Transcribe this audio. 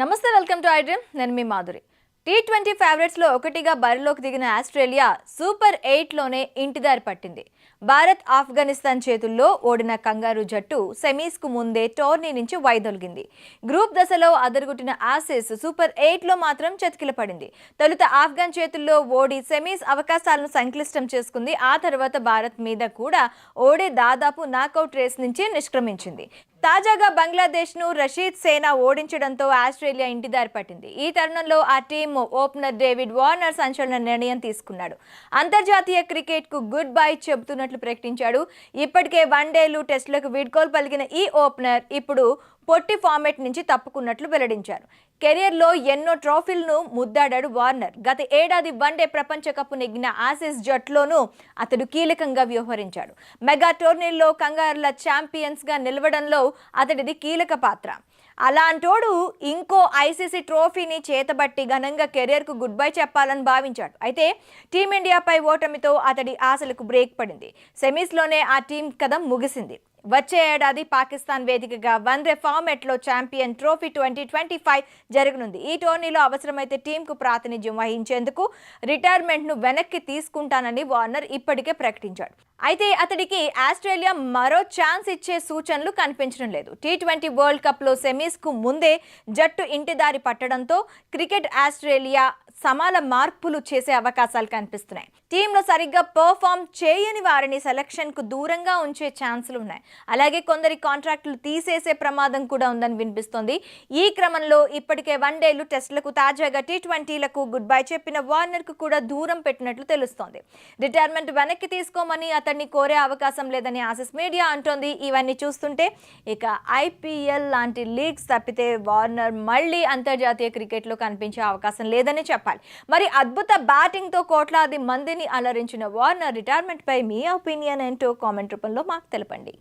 నమస్తే welcome to iDream నేను మీ మాధురి. టీ ట్వంటీ ఫేవరెట్స్లో ఒకటిగా బరిలోకి దిగిన ఆస్ట్రేలియా సూపర్ ఎయిట్లోనే ఇంటిదారి పట్టింది. భారత్ ఆఫ్ఘనిస్తాన్ చేతుల్లో ఓడిన కంగారు జట్టు సెమీస్కు ముందే టోర్నీ నుంచి వైదొలిగింది. గ్రూప్ దశలో అదరగొట్టిన ఆసిస్ సూపర్ ఎయిట్లో మాత్రం చతికిల పడింది. తొలుత ఆఫ్ఘన్ చేతుల్లో ఓడి సెమీస్ అవకాశాలను సంక్లిష్టం చేసుకుంది. ఆ తర్వాత భారత్ మీద కూడా ఓడి దాదాపు నాకౌట్ రేస్ నుంచి నిష్క్రమించింది. తాజాగా బంగ్లాదేశ్ను రషీద్ సేనా ఓడించడంతో ఆస్ట్రేలియా ఇంటిదారి పట్టింది. ఈ తరుణంలో ఆ టీం ఓపెనర్ డేవిడ్ వార్నర్ సంచలన నిర్ణయం తీసుకున్నాడు. అంతర్జాతీయ క్రికెట్కు గుడ్ బై చెబుతున్నట్లు ప్రకటించాడు. ఇప్పటికే వన్డేలు టెస్టులకు వీడ్కోలు పలికిన ఈ ఓపెనర్ ఇప్పుడు పొట్టి ఫార్మేట్ నుంచి తప్పుకున్నట్లు వెల్లడించారు. కెరియర్లో ఎన్నో ట్రోఫీలను ముద్దాడాడు వార్నర్ గత ఏడాది వన్డే ప్రపంచ కప్ నెగ్గిన ఆసిస్ జట్లోనూ అతడు కీలకంగా వ్యవహరించాడు. మెగా టోర్నీల్లో కంగారుల ఛాంపియన్స్గా నిలవడంలో అతడిది కీలక పాత్ర. అలాంటోడు ఇంకో ఐసీసీ ట్రోఫీని చేతబట్టి ఘనంగా కెరియర్కు గుడ్ బై చెప్పాలని భావించాడు. అయితే టీమిండియాపై ఓటమితో అతడి ఆశలకు బ్రేక్ పడింది. సెమీస్లోనే ఆ టీం కథ ముగిసింది. వచ్చే ఏడాది పాకిస్తాన్ వేదికగా one ఫార్మెట్లో champion trophy twenty twenty five జరగనుంది. ఈ టోర్నీలో అవసరమైతే టీంకు ప్రాతినిధ్యం వహించేందుకు రిటైర్మెంట్ను వెనక్కి తీసుకుంటానని వార్నర్ ఇప్పటికే ప్రకటించాడు. అయితే అతడికి ఆస్ట్రేలియా మరో ఛాన్స్ ఇచ్చే సూచనలు కనిపించడం లేదు. టీ ట్వంటీ వరల్డ్ కప్లో సెమీస్కు ముందే జట్టు ఇంటిదారి పట్టడంతో క్రికెట్ ఆస్ట్రేలియా సమాన మార్పులు చేసే అవకాశాలు కనిపిస్తున్నాయి. టీంలో సరిగ్గా పర్ఫామ్ చేయని వారిని సెలక్షన్కు దూరంగా ఉంచే ఛాన్సులు ఉన్నాయి. అలాగే కొందరి కాంట్రాక్టులు తీసేసే ప్రమాదం కూడా ఉందని వినిపిస్తోంది. ఈ క్రమంలో ఇప్పటికే వన్డేలు టెస్టులకు తాజాగా టీ ట్వంటీలకు గుడ్ బై చెప్పిన వార్నర్కు కూడా దూరం పెట్టినట్లు తెలుస్తోంది. రిటైర్మెంట్ వెనక్కి తీసుకోమని అతన్ని కోరే అవకాశం లేదని ఆసిస్ మీడియా అంటోంది. ఇవన్నీ చూస్తుంటే ఇక ఐపీఎల్ లాంటి లీగ్స్ తప్పితే వార్నర్ మళ్ళీ అంతర్జాతీయ క్రికెట్లో కనిపించే అవకాశం లేదని చెప్పాలి. మరి అద్భుత బ్యాటింగ్తో కోట్లాది మందిని అలరించిన వార్నర్ రిటైర్మెంట్పై మీ ఒపీనియన్ ఏంటో కామెంట్ రూపంలో మాకు తెలపండి.